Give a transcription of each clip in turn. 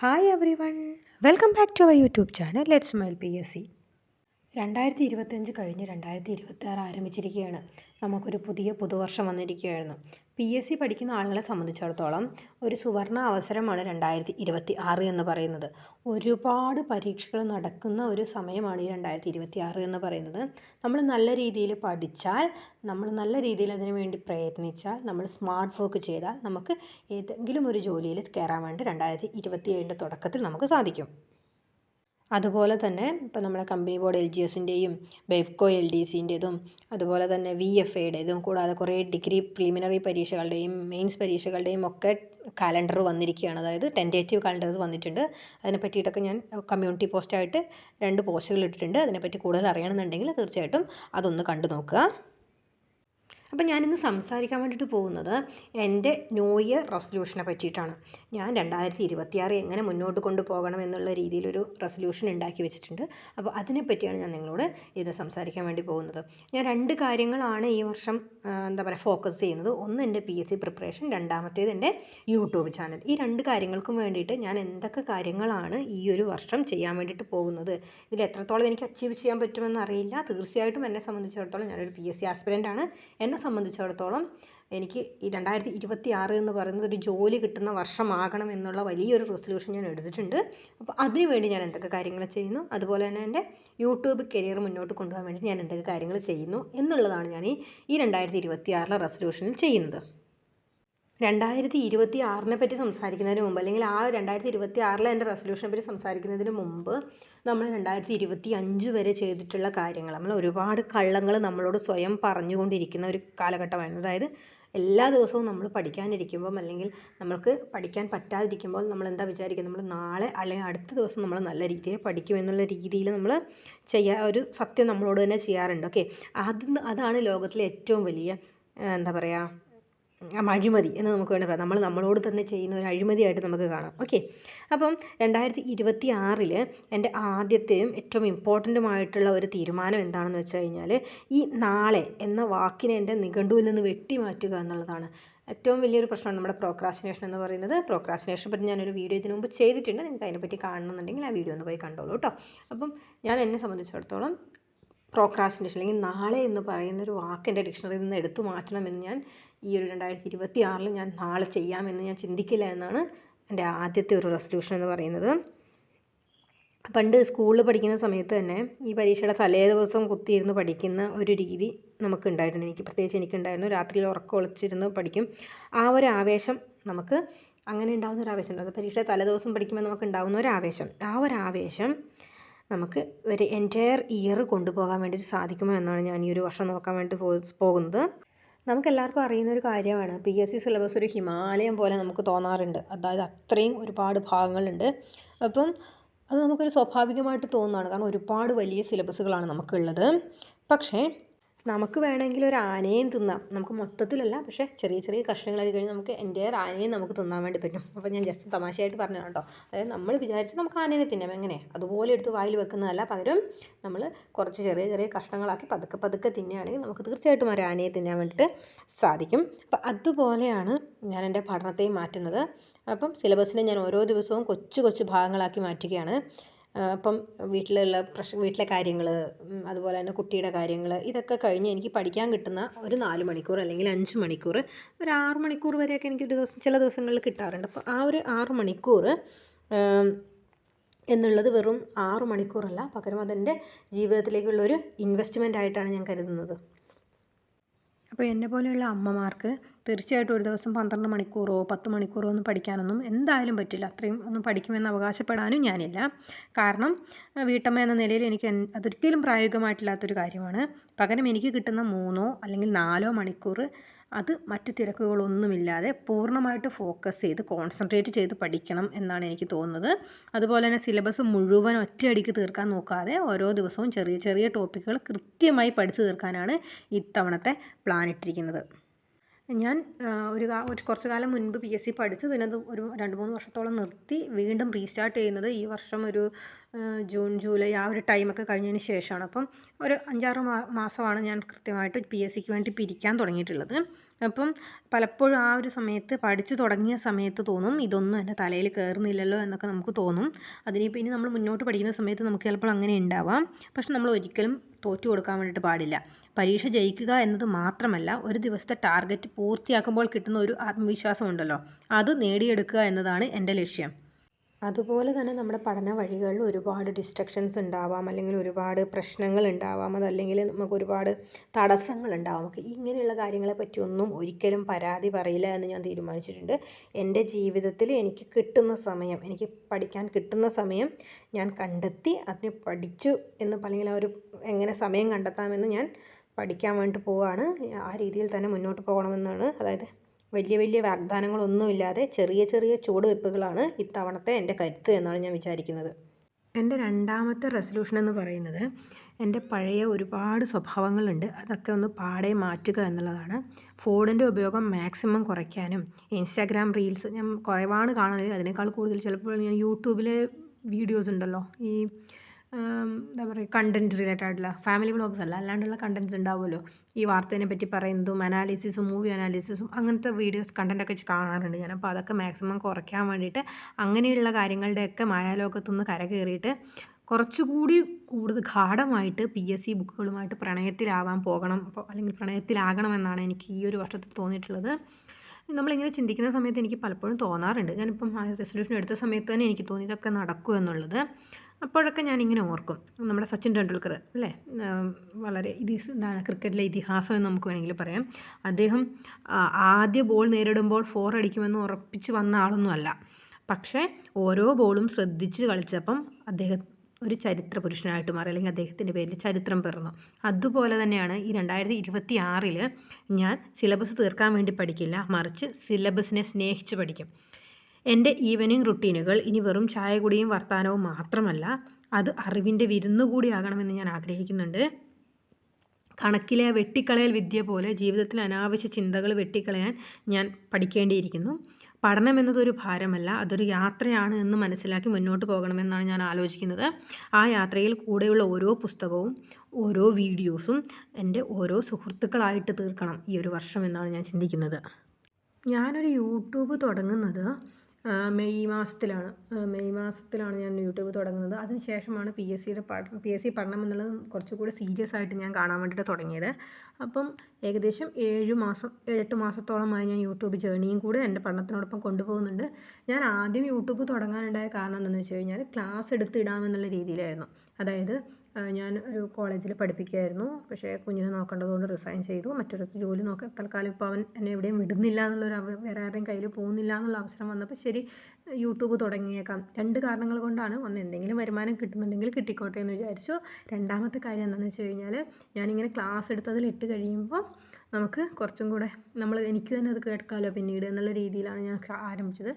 Hi everyone, welcome back to our YouTube channel Let's Smile PSC. രണ്ടായിരത്തി ഇരുപത്തഞ്ച് കഴിഞ്ഞ് രണ്ടായിരത്തി ഇരുപത്തി ആറ് ആരംഭിച്ചിരിക്കുകയാണ്. നമുക്കൊരു പുതിയ പുതുവർഷം വന്നിരിക്കുകയായിരുന്നു. പി എസ് സി പഠിക്കുന്ന ആളുകളെ സംബന്ധിച്ചിടത്തോളം ഒരു സുവർണ അവസരമാണ് രണ്ടായിരത്തി ഇരുപത്തി ആറ് എന്ന് പറയുന്നത്. ഒരുപാട് പരീക്ഷകൾ നടക്കുന്ന ഒരു സമയമാണ് ഈ രണ്ടായിരത്തി ഇരുപത്തി ആറ് എന്ന് പറയുന്നത്. നമ്മൾ നല്ല രീതിയിൽ പഠിച്ചാൽ നമ്മൾ നല്ല രീതിയിൽ അതിനു വേണ്ടി പ്രയത്നിച്ചാൽ നമ്മൾ സ്മാർട്ട് വർക്ക് ചെയ്താൽ നമുക്ക് ഏതെങ്കിലും ഒരു ജോലിയിൽ കയറാൻ വേണ്ടി രണ്ടായിരത്തി ഇരുപത്തി ഏഴിന്റെ തുടക്കത്തിൽ നമുക്ക് സാധിക്കും. അതുപോലെ തന്നെ ഇപ്പോൾ നമ്മുടെ കമ്പനി ബോർഡ് എൽ ജി എസിന്റെയും ബെവ്കോ എൽ ഡി സിന്റെതും അതുപോലെ തന്നെ വി എഫ് എയുടേതും കൂടാതെ കുറേ ഡിഗ്രി പ്രിലിമിനറി പരീക്ഷകളുടെയും മെയിൻസ് പരീക്ഷകളുടെയും ഒക്കെ കാലണ്ടർ വന്നിരിക്കുകയാണ്. അതായത് ടെന്റേറ്റീവ് കാലണ്ടേഴ്സ് വന്നിട്ടുണ്ട്. അതിനെ പറ്റിയിട്ടൊക്കെ ഞാൻ കമ്മ്യൂണിറ്റി പോസ്റ്റായിട്ട് രണ്ട് പോസ്റ്റുകൾ ഇട്ടിട്ടുണ്ട്. അതിനെപ്പറ്റി കൂടുതൽ അറിയണമെന്നുണ്ടെങ്കിൽ തീർച്ചയായിട്ടും അതൊന്ന് കണ്ടു നോക്കുക അപ്പം ഞാനിന്ന് സംസാരിക്കാൻ വേണ്ടിയിട്ട് പോകുന്നത് എന്റെ ന്യൂ ഇയർ റെസൊല്യൂഷനെ പറ്റിയിട്ടാണ്. ഞാൻ രണ്ടായിരത്തി ഇരുപത്തിയാറ് എങ്ങനെ മുന്നോട്ട് കൊണ്ടുപോകണം എന്നുള്ള രീതിയിലൊരു റെസൊല്യൂഷൻ ഉണ്ടാക്കി വെച്ചിട്ടുണ്ട്. അപ്പോൾ അതിനെപ്പറ്റിയാണ് ഞാൻ നിങ്ങളോട് ഇത് സംസാരിക്കാൻ വേണ്ടി പോകുന്നത്. ഞാൻ രണ്ട് കാര്യങ്ങളാണ് ഈ വർഷം എന്താ പറയുക ഫോക്കസ് ചെയ്യുന്നത്. ഒന്ന് എന്റെ പി എസ് സി പ്രിപ്പറേഷൻ രണ്ടാമത്തേത് എന്റെ യൂട്യൂബ് ചാനൽ ഈ രണ്ട് കാര്യങ്ങൾക്കും വേണ്ടിയിട്ട് ഞാൻ എന്തൊക്കെ കാര്യങ്ങളാണ് ഈ ഒരു വർഷം ചെയ്യാൻ വേണ്ടിയിട്ട് പോകുന്നത്? ഇതിൽ എത്രത്തോളം എനിക്ക് അച്ചീവ് ചെയ്യാൻ പറ്റുമെന്ന് അറിയില്ല. തീർച്ചയായിട്ടും എന്നെ സംബന്ധിച്ചിടത്തോളം ഞാനൊരു പി എസ് സി ആസ്പിരന്റ് ആണ്. എന്നെ സംബന്ധിച്ചിടത്തോളം എനിക്ക് ഈ രണ്ടായിരത്തി ഇരുപത്തി ആറ് എന്ന് പറയുന്നത് ഒരു ജോലി കിട്ടുന്ന വർഷമാകണം എന്നുള്ള വലിയൊരു റെസൊല്യൂഷൻ ഞാൻ എടുത്തിട്ടുണ്ട്. അപ്പോൾ അതിനു വേണ്ടി ഞാൻ എന്തൊക്കെ കാര്യങ്ങൾ ചെയ്യുന്നു? അതുപോലെ തന്നെ എന്റെ യൂട്യൂബ് കരിയർ മുന്നോട്ട് കൊണ്ടുപോകാൻ വേണ്ടി ഞാൻ എന്തൊക്കെ കാര്യങ്ങൾ ചെയ്യുന്നു എന്നുള്ളതാണ് ഞാൻ ഈ ഈ രണ്ടായിരത്തി ഇരുപത്തി ആറിലെ റെസൊല്യൂഷനിൽ ചെയ്യുന്നത്. രണ്ടായിരത്തി ഇരുപത്തി ആറിനെ പറ്റി സംസാരിക്കുന്നതിന് മുമ്പ് അല്ലെങ്കിൽ ആ രണ്ടായിരത്തി ഇരുപത്തി ആറിലെ എന്റെ റെസൊല്യൂഷനെ പറ്റി സംസാരിക്കുന്നതിന് മുമ്പ് നമ്മൾ രണ്ടായിരത്തി ഇരുപത്തി അഞ്ച് വരെ ചെയ്തിട്ടുള്ള കാര്യങ്ങൾ നമ്മൾ ഒരുപാട് കള്ളങ്ങൾ നമ്മളോട് സ്വയം പറഞ്ഞുകൊണ്ടിരിക്കുന്ന ഒരു കാലഘട്ടമായിരുന്നു. അതായത് എല്ലാ ദിവസവും നമ്മൾ പഠിക്കാനിരിക്കുമ്പം അല്ലെങ്കിൽ നമ്മൾക്ക് പഠിക്കാൻ പറ്റാതിരിക്കുമ്പോൾ നമ്മൾ എന്താ വിചാരിക്കുക നമ്മൾ നാളെ അല്ലെങ്കിൽ അടുത്ത ദിവസം നമ്മൾ നല്ല രീതിയിൽ പഠിക്കും എന്നുള്ള രീതിയിൽ നമ്മൾ ചെയ്യാ ഒരു സത്യം നമ്മളോട് തന്നെ ചെയ്യാറുണ്ട്. ഓക്കെ അത് അതാണ് ലോകത്തിലെ ഏറ്റവും വലിയ എന്താ പറയുക അഴിമതി എന്ന് നമുക്ക് വേണമെങ്കിൽ നമ്മൾ നമ്മളോട് തന്നെ ചെയ്യുന്ന ഒരു അഴിമതിയായിട്ട് നമുക്ക് കാണാം. ഓക്കെ അപ്പം രണ്ടായിരത്തി ഇരുപത്തി ആറിൽ എന്റെ ആദ്യത്തെയും ഏറ്റവും ഇമ്പോർട്ടന്റുമായിട്ടുള്ള ഒരു തീരുമാനം എന്താണെന്ന് വെച്ച് കഴിഞ്ഞാൽ ഈ നാളെ എന്ന വാക്കിനെ എന്റെ നിഘണ്ടുവിൽ നിന്ന് വെട്ടി മാറ്റുക എന്നുള്ളതാണ്. ഏറ്റവും വലിയൊരു പ്രശ്നമാണ് നമ്മുടെ പ്രോക്രാസിനേഷൻ എന്ന് പറയുന്നത്. പ്രോക്രാസിനേഷനെ പറ്റി ഞാനൊരു വീഡിയോ ഇതിനു മുമ്പ് ചെയ്തിട്ടുണ്ട്. നിങ്ങൾക്ക് അതിനെപ്പറ്റി കാണണമെന്നുണ്ടെങ്കിൽ ആ വീഡിയോ ഒന്ന് പോയി കണ്ടോളൂ കേട്ടോ. അപ്പം ഞാൻ എന്നെ സംബന്ധിച്ചിടത്തോളം പ്രോക്രാസ്റ്റിനേഷൻ അല്ലെങ്കിൽ നാളെ എന്ന് പറയുന്ന ഒരു വാക്ക് എന്റെ ഡിക്ഷണറിയിൽ നിന്ന് എടുത്തു മാറ്റണമെന്ന് ഞാൻ ഈ ഒരു രണ്ടായിരത്തി ഇരുപത്തി ആറിൽ ഞാൻ നാളെ ചെയ്യാമെന്ന് ഞാൻ ചിന്തിക്കില്ല എന്നാണ് എന്റെ ആദ്യത്തെ ഒരു റെസൊല്യൂഷൻ എന്ന് പറയുന്നത്. പണ്ട് സ്കൂളിൽ പഠിക്കുന്ന സമയത്ത് തന്നെ ഈ പരീക്ഷയുടെ തലേ ദിവസം കുത്തിയിരുന്ന് പഠിക്കുന്ന ഒരു രീതി നമുക്കുണ്ടായിരുന്നു. എനിക്ക് പ്രത്യേകിച്ച് എനിക്കുണ്ടായിരുന്നു. രാത്രിയിൽ ഉറക്കം ഒളിച്ചിരുന്ന് പഠിക്കും. ആ ഒരു ആവേശം നമുക്ക് അങ്ങനെ ഉണ്ടാകുന്ന ഒരു ആവേശം അത് പരീക്ഷയുടെ തലേ ദിവസം പഠിക്കുമ്പോൾ നമുക്ക് ഉണ്ടാകുന്ന ഒരു ആവേശം. ആ ഒരു ആവേശം നമുക്ക് ഒരു എന്റയർ ഇയർ കൊണ്ടുപോകാൻ വേണ്ടിയിട്ട് സാധിക്കുമോ എന്നാണ് ഞാൻ ഈ ഒരു വർഷം നോക്കാൻ വേണ്ടി പോകുന്നത്. നമുക്ക് എല്ലാവർക്കും അറിയുന്ന ഒരു കാര്യമാണ്. പി എസ് സി സിലബസ് ഒരു ഹിമാലയം പോലെ നമുക്ക് തോന്നാറുണ്ട്. അതായത് അത്രയും ഒരുപാട് ഭാഗങ്ങളുണ്ട്. അപ്പം അത് നമുക്കൊരു സ്വാഭാവികമായിട്ട് തോന്നുന്നതാണ്. കാരണം ഒരുപാട് വലിയ സിലബസുകളാണ് നമുക്കുള്ളത്. പക്ഷേ നമുക്ക് വേണമെങ്കിൽ ഒരു ആനയും തിന്നാം. നമുക്ക് മൊത്തത്തിലല്ല പക്ഷേ ചെറിയ ചെറിയ കഷ്ണങ്ങളായി കഴിഞ്ഞാൽ നമുക്ക് എന്റെയർ ആനയും നമുക്ക് തിന്നാൻ വേണ്ടി പറ്റും. അപ്പോൾ ഞാൻ ജസ്റ്റ് തമാശയായിട്ട് പറഞ്ഞതാണ് കേട്ടോ. അതായത് നമ്മൾ വിചാരിച്ച് നമുക്ക് ആനേനെ തിന്നാം. എങ്ങനെ അതുപോലെ എടുത്ത് വായിൽ വെക്കുന്നതല്ല. പകരം നമ്മൾ കുറച്ച് ചെറിയ ചെറിയ കഷ്ണങ്ങളാക്കി പതുക്കെ പതുക്കെ തിന്നുകയാണെങ്കിൽ നമുക്ക് തീർച്ചയായിട്ടും ഒരു ആനയെ തിന്നാൻ വേണ്ടിയിട്ട് സാധിക്കും. അപ്പം അതുപോലെയാണ് ഞാൻ എന്റെ പഠനത്തെയും മാറ്റുന്നത്. അപ്പം സിലബസിനെ ഞാൻ ഓരോ ദിവസവും കൊച്ചു കൊച്ചു ഭാഗങ്ങളാക്കി മാറ്റുകയാണ്. അപ്പം വീട്ടിലുള്ള പ്രശ്ന വീട്ടിലെ കാര്യങ്ങൾ അതുപോലെ തന്നെ കുട്ടിയുടെ കാര്യങ്ങൾ ഇതൊക്കെ കഴിഞ്ഞ് എനിക്ക് പഠിക്കാൻ കിട്ടുന്ന ഒരു നാല് മണിക്കൂർ അല്ലെങ്കിൽ അഞ്ച് മണിക്കൂർ ഒരു ആറ് മണിക്കൂർ വരെയൊക്കെ എനിക്ക് ഒരു ദിവസം ചില ദിവസങ്ങളിൽ കിട്ടാറുണ്ട്. അപ്പോൾ ആ ഒരു ആറ് മണിക്കൂർ എന്നുള്ളത് വെറും ആറ് മണിക്കൂറല്ല പകരം അതെന്റെ ജീവിതത്തിലേക്കുള്ള ഒരു ഇൻവെസ്റ്റ്മെന്റ് ആയിട്ടാണ് ഞാൻ കരുതുന്നത്. അപ്പോൾ എന്നെ പോലെയുള്ള അമ്മമാർക്ക് തീർച്ചയായിട്ടും ഒരു ദിവസം പന്ത്രണ്ട് മണിക്കൂറോ പത്ത് മണിക്കൂറോ ഒന്നും പഠിക്കാനൊന്നും എന്തായാലും പറ്റില്ല. അത്രയും ഒന്നും പഠിക്കുമെന്ന് അവകാശപ്പെടാനും ഞാനില്ല. കാരണം വീട്ടമ്മ എന്ന നിലയിൽ എനിക്ക് അതൊരിക്കലും പ്രായോഗികമായിട്ടില്ലാത്തൊരു കാര്യമാണ്. പകരം എനിക്ക് കിട്ടുന്ന മൂന്നോ അല്ലെങ്കിൽ നാലോ മണിക്കൂർ അത് മറ്റ് തിരക്കുകളൊന്നുമില്ലാതെ പൂർണമായിട്ട് ഫോക്കസ് ചെയ്ത് കോൺസെൻട്രേറ്റ് ചെയ്ത് പഠിക്കണം എന്നാണ് എനിക്ക് തോന്നുന്നത്. അതുപോലെ തന്നെ സിലബസ് മുഴുവൻ ഒറ്റയടിക്ക് തീർക്കാൻ നോക്കാതെ ഓരോ ദിവസവും ചെറിയ ചെറിയ ടോപ്പിക്കുകൾ കൃത്യമായി പഠിച്ചു തീർക്കാനാണ് ഇത്തവണത്തെ പ്ലാൻ ഇട്ടിരിക്കുന്നത്. ഞാൻ ഒരു ഒരു കുറച്ച് കാലം മുൻപ് പി എസ് സി പഠിച്ചു. പിന്നെ അത് ഒരു രണ്ട് മൂന്ന് വർഷത്തോളം നിർത്തി. വീണ്ടും റീസ്റ്റാർട്ട് ചെയ്യുന്നത് ഈ വർഷം ഒരു ജൂൺ ജൂലൈ ആ ഒരു ടൈമൊക്കെ കഴിഞ്ഞതിന് ശേഷമാണ്. അപ്പം ഒരു അഞ്ചാറ് മാസമാണ് ഞാൻ കൃത്യമായിട്ട് പി എസ് സിക്ക് വേണ്ടി പിരിക്കാൻ തുടങ്ങിയിട്ടുള്ളത്. അപ്പം പലപ്പോഴും ആ ഒരു സമയത്ത് പഠിച്ചു തുടങ്ങിയ സമയത്ത് തോന്നും ഇതൊന്നും എന്റെ തലയിൽ കയറുന്നില്ലല്ലോ എന്നൊക്കെ നമുക്ക് തോന്നും. അതിനിപ്പോൾ ഇനി നമ്മൾ മുന്നോട്ട് പഠിക്കുന്ന സമയത്ത് നമുക്ക് ചിലപ്പോൾ അങ്ങനെ ഉണ്ടാവാം. പക്ഷെ നമ്മൾ ഒരിക്കലും തോറ്റു കൊടുക്കാൻ വേണ്ടിയിട്ട് പാടില്ല. പരീക്ഷ ജയിക്കുക എന്നത് മാത്രമല്ല ഒരു ദിവസത്തെ ടാർഗറ്റ് പൂർത്തിയാക്കുമ്പോൾ കിട്ടുന്ന ഒരു ആത്മവിശ്വാസം ഉണ്ടല്ലോ അത് നേടിയെടുക്കുക എന്നതാണ് എന്റെ ലക്ഷ്യം. അതുപോലെ തന്നെ നമ്മുടെ പഠന വഴികളിൽ ഒരുപാട് ഡിസ്ട്രക്ഷൻസ് ഉണ്ടാവാം അല്ലെങ്കിൽ ഒരുപാട് പ്രശ്നങ്ങൾ ഉണ്ടാവാം അതല്ലെങ്കിൽ നമുക്ക് ഒരുപാട് തടസ്സങ്ങൾ ഉണ്ടാവാം. നമുക്ക് ഇങ്ങനെയുള്ള കാര്യങ്ങളെ പറ്റിയൊന്നും ഒരിക്കലും പരാതി പറയില്ല എന്ന് ഞാൻ തീരുമാനിച്ചിട്ടുണ്ട്. എന്റെ ജീവിതത്തിൽ എനിക്ക് കിട്ടുന്ന സമയം എനിക്ക് പഠിക്കാൻ കിട്ടുന്ന സമയം ഞാൻ കണ്ടെത്തി അതിനെ പഠിച്ചു എന്ന് അല്ലെങ്കിൽ ആ ഒരു എങ്ങനെ സമയം കണ്ടെത്താമെന്ന് ഞാൻ പഠിക്കാൻ വേണ്ടി പോവുകയാണ് ആ രീതിയിൽ തന്നെ മുന്നോട്ട് പോകണമെന്നാണ്. അതായത് വലിയ വലിയ വാഗ്ദാനങ്ങളൊന്നുമില്ലാതെ ചെറിയ ചെറിയ ചുവടുവയ്പ്പുകളാണ് ഇത്തവണത്തെ എന്റെ കരുത്ത് എന്നാണ് ഞാൻ വിചാരിക്കുന്നത്. എന്റെ രണ്ടാമത്തെ റെസൊല്യൂഷൻ എന്ന് പറയുന്നത് എന്റെ പഴയ ഒരുപാട് സ്വഭാവങ്ങളുണ്ട്. അതൊക്കെ ഒന്ന് പാടെ മാറ്റുക എന്നുള്ളതാണ്. ഫോണിന്റെ ഉപയോഗം മാക്സിമം കുറയ്ക്കാനും ഇൻസ്റ്റാഗ്രാം റീൽസ് ഞാൻ കുറവാണ് കാണുന്നത്. അതിനേക്കാൾ കൂടുതൽ ചിലപ്പോൾ ഞാൻ യൂട്യൂബിലെ വീഡിയോസ് ഉണ്ടല്ലോ ഈ എന്താ പറയുക കണ്ടന്റ് റിലേറ്റഡ് ആയിട്ടുള്ള ഫാമിലി ബ്ലോഗ്സ് അല്ല അല്ലാണ്ടുള്ള കണ്ടന്റ്സ് ഉണ്ടാവുമല്ലോ. ഈ വാർത്തേനെ പറ്റി പറയുന്നതും അനാലിസിസും മൂവി അനാലിസിസും അങ്ങനത്തെ വീഡിയോസ് കണ്ടന്റൊക്കെ കാണാറുണ്ട് ഞാൻ. അപ്പോൾ അതൊക്കെ മാക്സിമം കുറയ്ക്കാൻ വേണ്ടിയിട്ട് അങ്ങനെയുള്ള കാര്യങ്ങളുടെയൊക്കെ മായാലോകത്തു നിന്ന് കരകയറിയിട്ട് കുറച്ചുകൂടി കൂടുതൽ ഗാഠമായിട്ട് പി എസ് സി ബുക്കുകളുമായിട്ട് പ്രണയത്തിലാവാൻ പോകണം അല്ലെങ്കിൽ പ്രണയത്തിലാകണമെന്നാണ് എനിക്ക് ഈ ഒരു വർഷത്തിൽ തോന്നിയിട്ടുള്ളത്. നമ്മളിങ്ങനെ ചിന്തിക്കുന്ന സമയത്ത് എനിക്ക് പലപ്പോഴും തോന്നാറുണ്ട്. ഞാനിപ്പം റെസൊല്യൂഷൻ എടുത്ത സമയത്ത് തന്നെ എനിക്ക് തോന്നി ഇതൊക്കെ അപ്പോഴൊക്കെ ഇങ്ങനെ ഓർക്കും. നമ്മുടെ സച്ചിൻ ടെണ്ടുൽക്കർ അല്ലേ? വളരെ ഇത് എന്താണ് ക്രിക്കറ്റിലെ ഇതിഹാസം എന്ന് നമുക്ക് വേണമെങ്കിൽ പറയാം. അദ്ദേഹം ആദ്യ ബോൾ നേരിടുമ്പോൾ ഫോർ അടിക്കുമെന്ന് ഉറപ്പിച്ച് വന്ന ആളൊന്നും അല്ല. പക്ഷേ ഓരോ ബോളും ശ്രദ്ധിച്ച് കളിച്ചപ്പം അദ്ദേഹം ഒരു ചരിത്ര പുരുഷനായിട്ട് മാറി അല്ലെങ്കിൽ അദ്ദേഹത്തിന്റെ പേരിൽ ചരിത്രം പിറന്നു. അതുപോലെ തന്നെയാണ് ഈ രണ്ടായിരത്തി ഇരുപത്തി ആറിൽ ഞാൻ സിലബസ് തീർക്കാൻ വേണ്ടി പഠിക്കില്ല മറിച്ച് സിലബസിനെ സ്നേഹിച്ച് പഠിക്കും. എന്റെ ഈവനിങ് റുട്ടീനുകൾ ഇനി വെറും ചായ കുടിയും വർത്തമാനവും മാത്രമല്ല അത് അറിവിന്റെ വിരുന്ന് കൂടിയാകണമെന്ന് ഞാൻ ആഗ്രഹിക്കുന്നുണ്ട്. കണക്കിലെ വെട്ടിക്കളയൽ വിദ്യ പോലെ ജീവിതത്തിൽ അനാവശ്യ ചിന്തകൾ വെട്ടിക്കളയാൻ ഞാൻ പഠിക്കേണ്ടിയിരിക്കുന്നു. പഠനം എന്നതൊരു ഭാരമല്ല അതൊരു യാത്രയാണ് എന്ന് മനസ്സിലാക്കി മുന്നോട്ട് പോകണമെന്നാണ് ഞാൻ ആലോചിക്കുന്നത്. ആ യാത്രയിൽ കൂടെയുള്ള ഓരോ പുസ്തകവും ഓരോ വീഡിയോസും എന്റെ ഓരോ സുഹൃത്തുക്കളായിട്ട് തീർക്കണം ഈ ഒരു വർഷം എന്നാണ് ഞാൻ ചിന്തിക്കുന്നത്. ഞാനൊരു യൂട്യൂബ് തുടങ്ങുന്നത് മെയ് മാസത്തിലാണ്. മെയ് മാസത്തിലാണ് ഞാൻ യൂട്യൂബ് തുടങ്ങുന്നത്. അതിന് ശേഷമാണ് പി എസ് സിയുടെ പഠനം പി എസ് സി പഠനം എന്നുള്ളത് കുറച്ചുകൂടി സീരിയസ് ആയിട്ട് ഞാൻ കാണാൻ വേണ്ടിയിട്ട് തുടങ്ങിയത്. അപ്പം ഏകദേശം ഏഴ് മാസം ഏഴെട്ട് മാസത്തോളമായി ഞാൻ യൂട്യൂബ് ജേർണിയും കൂടെ എന്റെ പഠനത്തിനോടൊപ്പം കൊണ്ടുപോകുന്നുണ്ട്. ഞാൻ ആദ്യം യൂട്യൂബ് തുടങ്ങാനുണ്ടായ കാരണം എന്താണെന്ന് വെച്ച് കഴിഞ്ഞാൽ ക്ലാസ് എടുത്തിടാമെന്നുള്ള രീതിയിലായിരുന്നു. അതായത് ഞാൻ ഒരു കോളേജിൽ പഠിപ്പിക്കുകയായിരുന്നു പക്ഷേ കുഞ്ഞിനെ നോക്കേണ്ടതുകൊണ്ട് റിസൈൻ ചെയ്തു. മറ്റൊരിടത്ത് ജോലി നോക്കാൻ തൽക്കാലം ഇപ്പോൾ അവൻ എന്നെ എവിടെയും വിടുന്നില്ല എന്നുള്ളൊരു വേറെ ആരുടെയും കയ്യിൽ പോകുന്നില്ല എന്നുള്ള അവസരം വന്നപ്പോൾ ശരി യൂട്യൂബ് തുടങ്ങിയേക്കാം. രണ്ട് കാരണങ്ങൾ കൊണ്ടാണ്. ഒന്ന് എന്തെങ്കിലും വരുമാനം കിട്ടുന്നുണ്ടെങ്കിൽ കിട്ടിക്കോട്ടെ എന്ന് വിചാരിച്ചു. രണ്ടാമത്തെ കാര്യം എന്താണെന്ന് വെച്ച് കഴിഞ്ഞാൽ ഞാനിങ്ങനെ ക്ലാസ് എടുത്തതിൽ ഇട്ട് കഴിയുമ്പോൾ നമുക്ക് കുറച്ചും കൂടെ നമ്മൾ എനിക്ക് തന്നെ അത് കേൾക്കാമല്ലോ പിന്നീട് എന്നുള്ള രീതിയിലാണ് ഞാൻ ആരംഭിച്ചത്.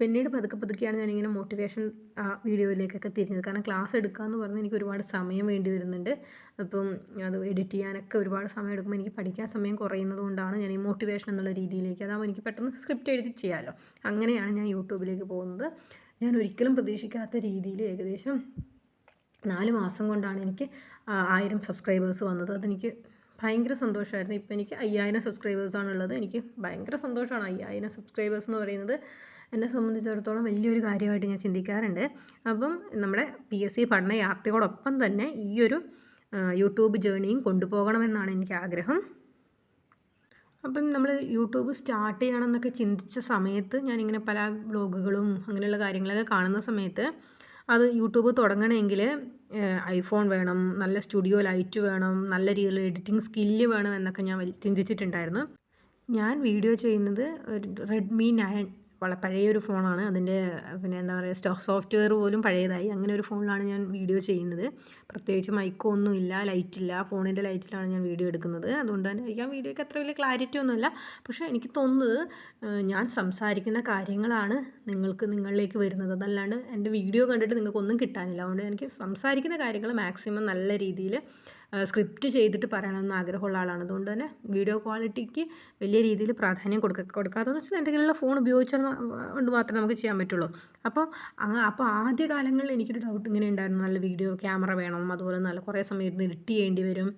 പിന്നീട് പതുക്കെ പതുക്കെയാണ് ഞാനിങ്ങനെ മോട്ടിവേഷൻ വീഡിയോയിലേക്കൊക്കെ തിരിഞ്ഞത്. കാരണം ക്ലാസ് എടുക്കുക എന്ന് പറഞ്ഞാൽ എനിക്ക് ഒരുപാട് സമയം വേണ്ടി വരുന്നുണ്ട്. അപ്പം അത് എഡിറ്റ് ചെയ്യാനൊക്കെ ഒരുപാട് സമയം എടുക്കുമ്പോൾ എനിക്ക് പഠിക്കാൻ സമയം കുറയുന്നത് കൊണ്ടാണ് ഞാൻ ഈ മോട്ടിവേഷൻ എന്നുള്ള രീതിയിലേക്ക് അതാകുമ്പോൾ എനിക്ക് പെട്ടെന്ന് സ്ക്രിപ്റ്റ് എഴുതി ചെയ്യാമല്ലോ അങ്ങനെയാണ് ഞാൻ യൂട്യൂബിലേക്ക് പോകുന്നത്. ഞാൻ ഒരിക്കലും പ്രതീക്ഷിക്കാത്ത രീതിയിൽ ഏകദേശം നാല് മാസം കൊണ്ടാണ് എനിക്ക് ആയിരം സബ്സ്ക്രൈബേഴ്സ് വന്നത്. അതെനിക്ക് ഭയങ്കര സന്തോഷമായിരുന്നു. ഇപ്പോൾ എനിക്ക് അയ്യായിരം സബ്സ്ക്രൈബേഴ്സാണ് ഉള്ളത് എനിക്ക് ഭയങ്കര സന്തോഷമാണ് അയ്യായിരം സബ്സ്ക്രൈബേഴ്സ് എന്ന് പറയുന്നത്. എന്നെ സംബന്ധിച്ചിടത്തോളം വലിയൊരു കാര്യമായിട്ട് ഞാൻ ചിന്തിക്കാറുണ്ട്. അപ്പം നമ്മുടെ പി എസ് സി പഠന യാത്രയോടൊപ്പം തന്നെ ഈ ഒരു യൂട്യൂബ് ജേണിയും കൊണ്ടുപോകണമെന്നാണ് എനിക്ക് ആഗ്രഹം. അപ്പം നമ്മൾ യൂട്യൂബ് സ്റ്റാർട്ട് ചെയ്യണമെന്നൊക്കെ ചിന്തിച്ച സമയത്ത് ഞാനിങ്ങനെ പല വ്ളോഗുകളും അങ്ങനെയുള്ള കാര്യങ്ങളൊക്കെ കാണുന്ന സമയത്ത് അത് യൂട്യൂബ് തുടങ്ങണമെങ്കിൽ ഐഫോൺ വേണം നല്ല സ്റ്റുഡിയോ ലൈറ്റ് വേണം നല്ല രീതിയിലുള്ള എഡിറ്റിംഗ് സ്കില്ല് വേണം എന്നൊക്കെ ഞാൻ ചിന്തിച്ചിട്ടുണ്ടായിരുന്നു. ഞാൻ വീഡിയോ ചെയ്യുന്നത് ഒരു റെഡ്മി നയൻ വളരെ പഴയൊരു ഫോണാണ്. അതിന്റെ പിന്നെ എന്താ പറയുക സ്റ്റോ സോഫ്റ്റ്വെയർ പോലും പഴയതായി. അങ്ങനെ ഒരു ഫോണിലാണ് ഞാൻ വീഡിയോ ചെയ്യുന്നത്. പ്രത്യേകിച്ച് മൈക്കോ ഒന്നും ഇല്ല ലൈറ്റ് ഇല്ല. ഫോണിന്റെ ലൈറ്റിലാണ് ഞാൻ വീഡിയോ എടുക്കുന്നത്. അതുകൊണ്ട് തന്നെ ആയിരിക്കാം വീഡിയോയ്ക്ക് അത്ര വലിയ ക്ലാരിറ്റി ഒന്നുമില്ല. പക്ഷേ എനിക്ക് തോന്നുന്നത് ഞാൻ സംസാരിക്കുന്ന കാര്യങ്ങളാണ് നിങ്ങൾക്ക് നിങ്ങളിലേക്ക് വരുന്നത്. അതല്ലാണ്ട് എന്റെ വീഡിയോ കണ്ടിട്ട് നിങ്ങൾക്ക് ഒന്നും കിട്ടാനില്ല. അതുകൊണ്ട് എനിക്ക് സംസാരിക്കുന്ന കാര്യങ്ങൾ മാക്സിമം നല്ല രീതിയിൽ സ്ക്രിപ്റ്റ് ചെയ്തിട്ട് പറയണമെന്ന് ആഗ്രഹമുള്ള ആളാണ്. അതുകൊണ്ട് തന്നെ വീഡിയോ ക്വാളിറ്റിക്ക് വലിയ രീതിയിൽ പ്രാധാന്യം കൊടുക്ക കൊടുക്കാത്തതെന്ന് വെച്ചാൽ എന്തെങ്കിലുമുള്ള ഫോൺ ഉപയോഗിച്ചാൽ കൊണ്ട് മാത്രമേ നമുക്ക് ചെയ്യാൻ പറ്റുള്ളൂ. അപ്പോൾ അപ്പോൾ ആദ്യ കാലങ്ങളിൽ എനിക്കൊരു ഡൗട്ട് ഇങ്ങനെ ഉണ്ടായിരുന്നു. നല്ല വീഡിയോ ക്യാമറ വേണം അതുപോലെ നല്ല കുറേ സമയം ഇരുന്ന് എഡിറ്റ് ചെയ്യേണ്ടി വരും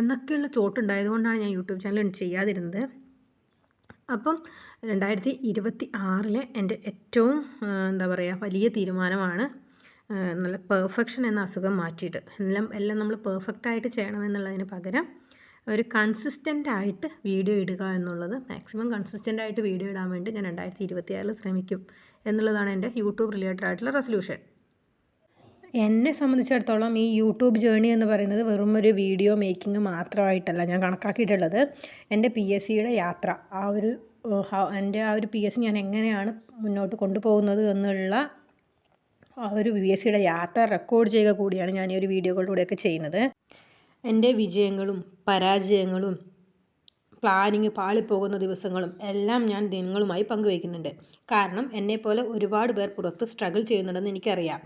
എന്നൊക്കെയുള്ള ചോട്ടുണ്ടായത് കൊണ്ടാണ് ഞാൻ യൂട്യൂബ് ചാനൽ ചെയ്യാതിരുന്നത്. അപ്പം രണ്ടായിരത്തി ഇരുപത്തി ആറിലെ എന്റെ ഏറ്റവും എന്താ പറയുക വലിയ തീരുമാനമാണ് നല്ല പെർഫെക്ഷൻ എന്ന അസുഖം മാറ്റിയിട്ട്. എല്ലാം എല്ലാം നമ്മൾ പെർഫെക്റ്റ് ആയിട്ട് ചെയ്യണമെന്നുള്ളതിന് പകരം ഒരു കൺസിസ്റ്റന്റ് ആയിട്ട് വീഡിയോ ഇടുക എന്നുള്ളത് മാക്സിമം കൺസിസ്റ്റന്റ് ആയിട്ട് വീഡിയോ ഇടാൻ വേണ്ടി ഞാൻ രണ്ടായിരത്തി ഇരുപത്തി ആറിൽ ശ്രമിക്കും എന്നുള്ളതാണ് എന്റെ യൂട്യൂബ് റിലേറ്റഡ് ആയിട്ടുള്ള റെസൊല്യൂഷൻ എന്നെ സംബന്ധിച്ചിടത്തോളം ഈ യൂട്യൂബ് ജേണി എന്ന് പറയുന്നത് വെറും ഒരു വീഡിയോ മേക്കിംഗ് മാത്രമായിട്ടല്ല ഞാൻ കണക്കാക്കിയിട്ടുള്ളത് എന്റെ പി എസ് സിയുടെ യാത്ര. ആ ഒരു എന്റെ ആ ഒരു പി എസ് സി ഞാൻ എങ്ങനെയാണ് മുന്നോട്ട് കൊണ്ടുപോകുന്നത് എന്നുള്ള ആ ഒരു പി എസ് സിയുടെ യാത്ര റെക്കോർഡ് ചെയ്യുക കൂടിയാണ് ഞാൻ ഈ ഒരു വീഡിയോകളിലൂടെയൊക്കെ ചെയ്യുന്നത്. എന്റെ വിജയങ്ങളും പരാജയങ്ങളും പ്ലാനിങ് പാളിപ്പോകുന്ന ദിവസങ്ങളും എല്ലാം ഞാൻ നിങ്ങളുമായി പങ്കുവയ്ക്കുന്നുണ്ട്. കാരണം എന്നെപ്പോലെ ഒരുപാട് പേർ പുറത്ത് സ്ട്രഗിൾ ചെയ്യുന്നുണ്ടെന്ന് എനിക്കറിയാം.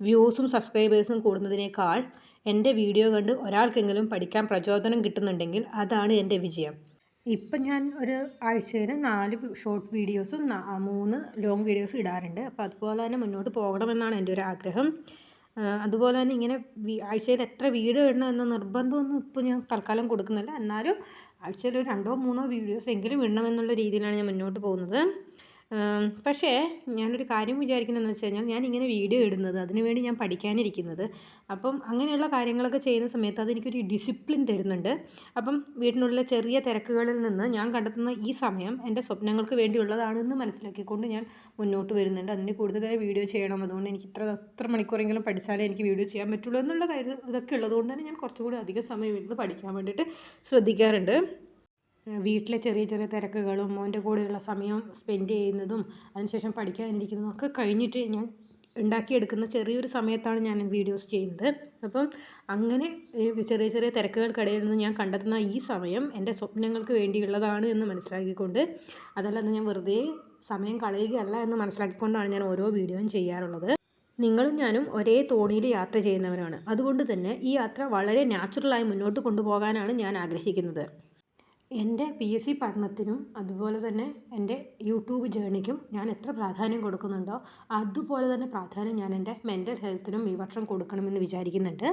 വ്യൂസും സബ്സ്ക്രൈബേഴ്സും കൂടുന്നതിനേക്കാൾ എന്റെ വീഡിയോ കണ്ട് ഒരാൾക്കെങ്കിലും പഠിക്കാൻ പ്രചോദനം കിട്ടുന്നുണ്ടെങ്കിൽ അതാണ് എന്റെ വിജയം. ഇപ്പം ഞാൻ ഒരു ആഴ്ചയിൽ നാല് ഷോർട്ട് വീഡിയോസും മൂന്ന് ലോങ് വീഡിയോസും ഇടാറുണ്ട്. അപ്പോൾ അതുപോലെ തന്നെ മുന്നോട്ട് പോകണമെന്നാണ് എന്റെ ഒരു ആഗ്രഹം. അതുപോലെ തന്നെ ഇങ്ങനെ ആഴ്ചയിൽ എത്ര വീഡിയോ ഇടണം എന്ന നിർബന്ധമൊന്നും ഇപ്പോൾ ഞാൻ തൽക്കാലം കൊടുക്കുന്നില്ല. എന്നാലും ആഴ്ചയിൽ രണ്ടോ മൂന്നോ വീഡിയോസ് എങ്കിലും ഇടണം എന്നുള്ള രീതിയിലാണ് ഞാൻ മുന്നോട്ട് പോകുന്നത്. പക്ഷേ ഞാനൊരു കാര്യം വിചാരിക്കുന്നതെന്ന് വെച്ച് കഴിഞ്ഞാൽ ഞാൻ ഇങ്ങനെ വീഡിയോ ഇടുന്നത് അതിനുവേണ്ടി ഞാൻ പഠിക്കാനിരിക്കുന്നത്. അപ്പം അങ്ങനെയുള്ള കാര്യങ്ങളൊക്കെ ചെയ്യുന്ന സമയത്ത് അതെനിക്കൊരു ഡിസിപ്ലിൻ തരുന്നുണ്ട്. അപ്പം വീട്ടിനുള്ളിലെ ചെറിയ തിരക്കുകളിൽ നിന്ന് ഞാൻ കണ്ടെത്തുന്ന ഈ സമയം എന്റെ സ്വപ്നങ്ങൾക്ക് വേണ്ടിയുള്ളതാണെന്ന് മനസ്സിലാക്കിക്കൊണ്ട് ഞാൻ മുന്നോട്ട് വരുന്നുണ്ട്. അതിന് കൂടുതലായി വീഡിയോ ചെയ്യണം. അതുകൊണ്ട് എനിക്ക് ഇത്ര എത്ര മണിക്കൂറെങ്കിലും പഠിച്ചാലേ എനിക്ക് വീഡിയോ ചെയ്യാൻ പറ്റുള്ളൂ എന്നുള്ള കാര്യം ഇതൊക്കെ ഉള്ളതുകൊണ്ട് തന്നെ ഞാൻ കുറച്ചുകൂടി അധിക സമയം ഇരുന്ന് പഠിക്കാൻ വേണ്ടിയിട്ട് ശ്രദ്ധിക്കാറുണ്ട്. വീട്ടിലെ ചെറിയ ചെറിയ തിരക്കുകളും മോന്റെ കൂടെയുള്ള സമയം സ്പെൻഡ് ചെയ്യുന്നതും അതിനുശേഷം പഠിക്കാനിരിക്കുന്നതും ഒക്കെ കഴിഞ്ഞിട്ട് ഞാൻ ഉണ്ടാക്കിയെടുക്കുന്ന ചെറിയൊരു സമയത്താണ് ഞാൻ വീഡിയോസ് ചെയ്യുന്നത്. അപ്പം അങ്ങനെ ചെറിയ ചെറിയ തിരക്കുകൾക്കിടയിൽ നിന്ന് ഞാൻ കണ്ടെത്തുന്ന ഈ സമയം എന്റെ സ്വപ്നങ്ങൾക്ക് വേണ്ടിയുള്ളതാണ് എന്ന് മനസ്സിലാക്കിക്കൊണ്ട് അതല്ലാതെ ഞാൻ വെറുതെ സമയം കളയുകയല്ല എന്ന് മനസ്സിലാക്കിക്കൊണ്ടാണ് ഞാൻ ഓരോ വീഡിയോയും ചെയ്യാറുള്ളത്. നിങ്ങളും ഞാനും ഒരേ തോണിയിൽ യാത്ര ചെയ്യുന്നവരാണ്. അതുകൊണ്ട് തന്നെ ഈ യാത്ര വളരെ നാച്ചുറലായി മുന്നോട്ട് കൊണ്ടുപോകാനാണ് ഞാൻ ആഗ്രഹിക്കുന്നത്. എന്റെ പി എസ് സി പഠനത്തിനും അതുപോലെ തന്നെ എന്റെ യൂട്യൂബ് ജേണിക്കും ഞാൻ എത്ര പ്രാധാന്യം കൊടുക്കുന്നുണ്ടോ അതുപോലെ തന്നെ പ്രാധാന്യം ഞാൻ എന്റെ മെന്റൽ ഹെൽത്തിനും ഈ വർഷം കൊടുക്കണമെന്ന് വിചാരിക്കുന്നുണ്ട്.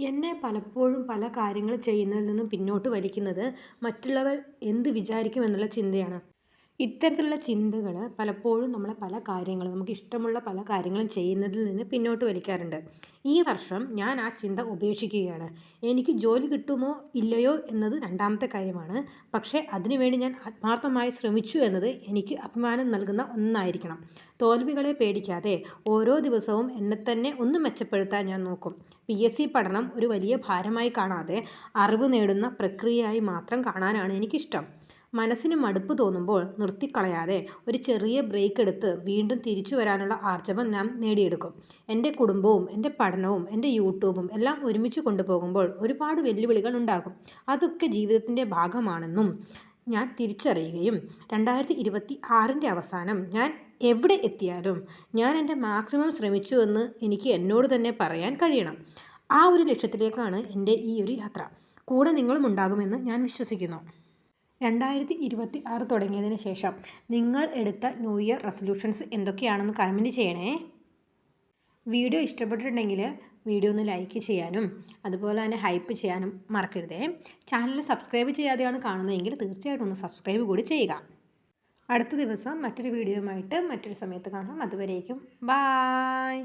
എന്നെ പലപ്പോഴും പല കാര്യങ്ങൾ ചെയ്യുന്നതിൽ നിന്നും പിന്നോട്ട് വലിക്കുന്നത് മറ്റുള്ളവർ എന്ത് വിചാരിക്കും എന്നുള്ള ചിന്തയാണ്. ഇത്തരത്തിലുള്ള ചിന്തകൾ പലപ്പോഴും നമ്മളെ പല കാര്യങ്ങളും നമുക്ക് ഇഷ്ടമുള്ള പല കാര്യങ്ങളും ചെയ്യുന്നതിൽ നിന്ന് പിന്നോട്ട് വലിക്കാറുണ്ട്. ഈ വർഷം ഞാൻ ആ ചിന്ത ഉപേക്ഷിക്കുകയാണ്. എനിക്ക് ജോലി കിട്ടുമോ ഇല്ലയോ എന്നത് രണ്ടാമത്തെ കാര്യമാണ്. പക്ഷേ അതിനുവേണ്ടി ഞാൻ ആത്മാർത്ഥമായി ശ്രമിച്ചു എന്നത് എനിക്ക് അഭിമാനം നൽകുന്ന ഒന്നായിരിക്കണം. തോൽവികളെ പേടിക്കാതെ ഓരോ ദിവസവും എന്നെ തന്നെ ഒന്ന് മെച്ചപ്പെടുത്താൻ ഞാൻ നോക്കും. പി. എസ്. സി പഠനം ഒരു വലിയ ഭാരമായി കാണാതെ അറിവ് നേടുന്ന പ്രക്രിയയായി മാത്രം കാണാനാണ് എനിക്കിഷ്ടം. മനസ്സിന് മടുപ്പ് തോന്നുമ്പോൾ നിർത്തിക്കളയാതെ ഒരു ചെറിയ ബ്രേക്ക് എടുത്ത് വീണ്ടും തിരിച്ചു വരാനുള്ള ആർജവം നാം നേടിയെടുക്കും. എന്റെ കുടുംബവും എന്റെ പഠനവും എന്റെ യൂട്യൂബും എല്ലാം ഒരുമിച്ച് കൊണ്ടുപോകുമ്പോൾ ഒരുപാട് വെല്ലുവിളികൾ ഉണ്ടാകും. അതൊക്കെ ജീവിതത്തിന്റെ ഭാഗമാണെന്നും ഞാൻ തിരിച്ചറിയുകയും രണ്ടായിരത്തി ഇരുപത്തി ആറിന്റെ അവസാനം ഞാൻ എവിടെ എത്തിയാലും ഞാൻ എന്റെ മാക്സിമം ശ്രമിച്ചു എന്ന് എനിക്ക് എന്നോട് തന്നെ പറയാൻ കഴിയണം. ആ ഒരു ലക്ഷ്യത്തിലേക്കാണ് എന്റെ ഈ ഒരു യാത്ര. കൂടെ നിങ്ങളും ഉണ്ടാകുമെന്ന് ഞാൻ വിശ്വസിക്കുന്നു. രണ്ടായിരത്തി ഇരുപത്തി ആറ് തുടങ്ങിയതിന് ശേഷം നിങ്ങൾ എടുത്ത ന്യൂ ഇയർ റെസൊല്യൂഷൻസ് എന്തൊക്കെയാണെന്ന് കമന്റ് ചെയ്യണേ. വീഡിയോ ഇഷ്ടപ്പെട്ടിട്ടുണ്ടെങ്കിൽ വീഡിയോ ഒന്ന് ലൈക്ക് ചെയ്യാനും അതുപോലെ തന്നെ ഹൈപ്പ് ചെയ്യാനും മറക്കരുതേ. ചാനൽ സബ്സ്ക്രൈബ് ചെയ്യാതെയാണ് കാണുന്നതെങ്കിൽ തീർച്ചയായിട്ടും ഒന്ന് സബ്സ്ക്രൈബ് കൂടി ചെയ്യുക. അടുത്ത ദിവസം മറ്റൊരു വീഡിയോയുമായിട്ട് മറ്റൊരു സമയത്ത് കാണാം. അതുവരേക്കും ബായ്